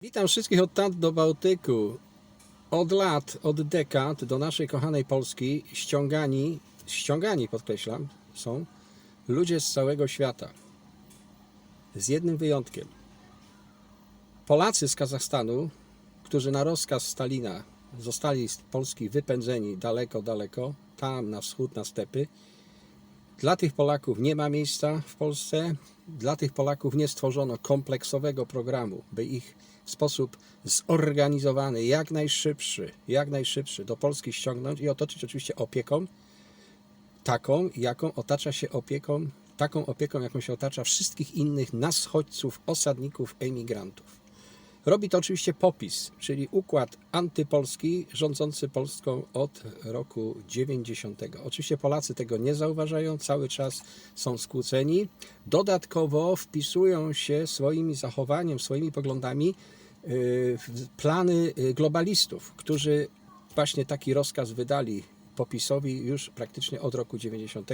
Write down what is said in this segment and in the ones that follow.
Witam wszystkich od Tant do Bałtyku. Od lat, od dekad do naszej kochanej Polski ściągani, ściągani podkreślam, są ludzie z całego świata. Z jednym wyjątkiem. Polacy z Kazachstanu, którzy na rozkaz Stalina zostali z Polski wypędzeni daleko, daleko, tam na wschód, na stepy, dla tych Polaków nie ma miejsca w Polsce. Dla tych Polaków nie stworzono kompleksowego programu, by ich w sposób zorganizowany, jak najszybszy, jak najszybszy do Polski ściągnąć i otoczyć oczywiście opieką, taką, jaką otacza się opieką, taką opieką, jaką się otacza wszystkich innych naschodźców, osadników, emigrantów. Robi to oczywiście popis, czyli układ antypolski rządzący Polską od roku 90. Oczywiście Polacy tego nie zauważają, cały czas są skłóceni. Dodatkowo wpisują się swoimi zachowaniem, swoimi poglądami yy, w plany yy, globalistów, którzy właśnie taki rozkaz wydali popisowi już praktycznie od roku 90,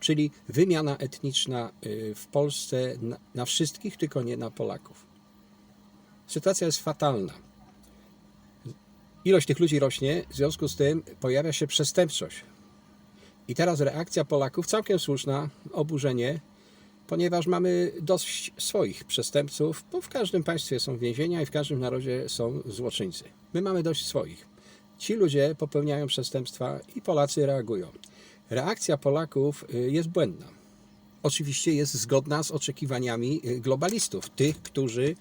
czyli wymiana etniczna yy, w Polsce na wszystkich, tylko nie na Polaków. Sytuacja jest fatalna. Ilość tych ludzi rośnie, w związku z tym pojawia się przestępczość. I teraz reakcja Polaków całkiem słuszna, oburzenie, ponieważ mamy dość swoich przestępców, bo w każdym państwie są więzienia i w każdym narodzie są złoczyńcy. My mamy dość swoich. Ci ludzie popełniają przestępstwa i Polacy reagują. Reakcja Polaków y, jest błędna. Oczywiście jest zgodna z oczekiwaniami y, globalistów, tych, którzy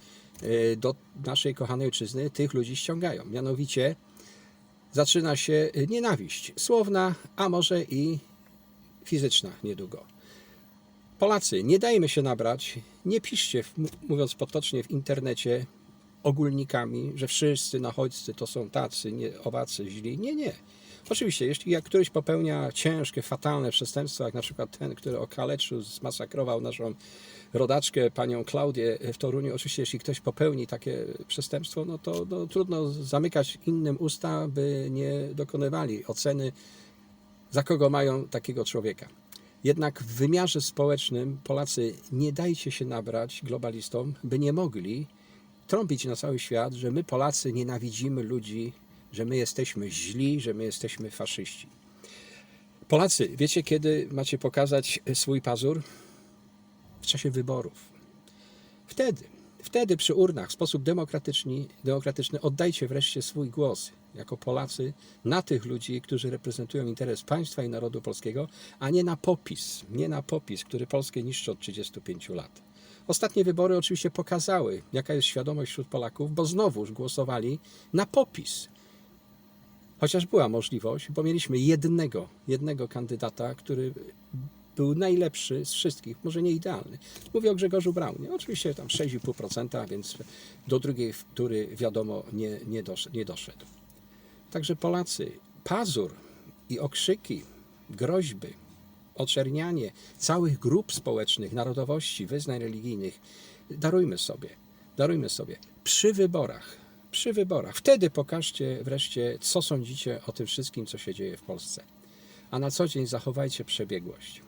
do naszej kochanej ojczyzny tych ludzi ściągają. Mianowicie zaczyna się y, nienawiść słowna, a może i fizyczna niedługo. Polacy, nie dajmy się nabrać, nie piszcie, mówiąc potocznie, w internecie ogólnikami, że wszyscy nachodźcy to są tacy, nie, owacy, źli. Nie, nie. Oczywiście, jeśli jak któryś popełnia ciężkie, fatalne przestępstwo, jak na przykład ten, który okaleczył, zmasakrował naszą rodaczkę, panią Klaudię w Toruniu, oczywiście jeśli ktoś popełni takie przestępstwo, no to no, trudno zamykać innym usta, by nie dokonywali oceny, za kogo mają takiego człowieka. Jednak w wymiarze społecznym Polacy nie dajcie się nabrać globalistom, by nie mogli trąbić na cały świat, że my Polacy nienawidzimy ludzi, że my jesteśmy źli, że my jesteśmy faszyści. Polacy, wiecie kiedy macie pokazać swój pazur? W czasie wyborów. Wtedy, wtedy przy urnach w sposób demokratyczny, demokratyczny oddajcie wreszcie swój głos jako Polacy na tych ludzi, którzy reprezentują interes państwa i narodu polskiego, a nie na popis, nie na popis, który Polskę niszczy od 35 lat. Ostatnie wybory oczywiście pokazały, jaka jest świadomość wśród Polaków, bo znowuż głosowali na popis. Chociaż była możliwość, bo mieliśmy jednego, jednego kandydata, który był najlepszy z wszystkich, może nie idealny. Mówię o Grzegorzu Braunie. Oczywiście tam 6,5%, więc do drugiej tury wiadomo nie, nie, dosz, nie doszedł. Także Polacy, pazur i okrzyki, groźby, oczernianie całych grup społecznych, narodowości, wyznań religijnych darujmy sobie, darujmy sobie przy wyborach, przy wyborach. Wtedy pokażcie wreszcie, co sądzicie o tym wszystkim, co się dzieje w Polsce. A na co dzień zachowajcie przebiegłość.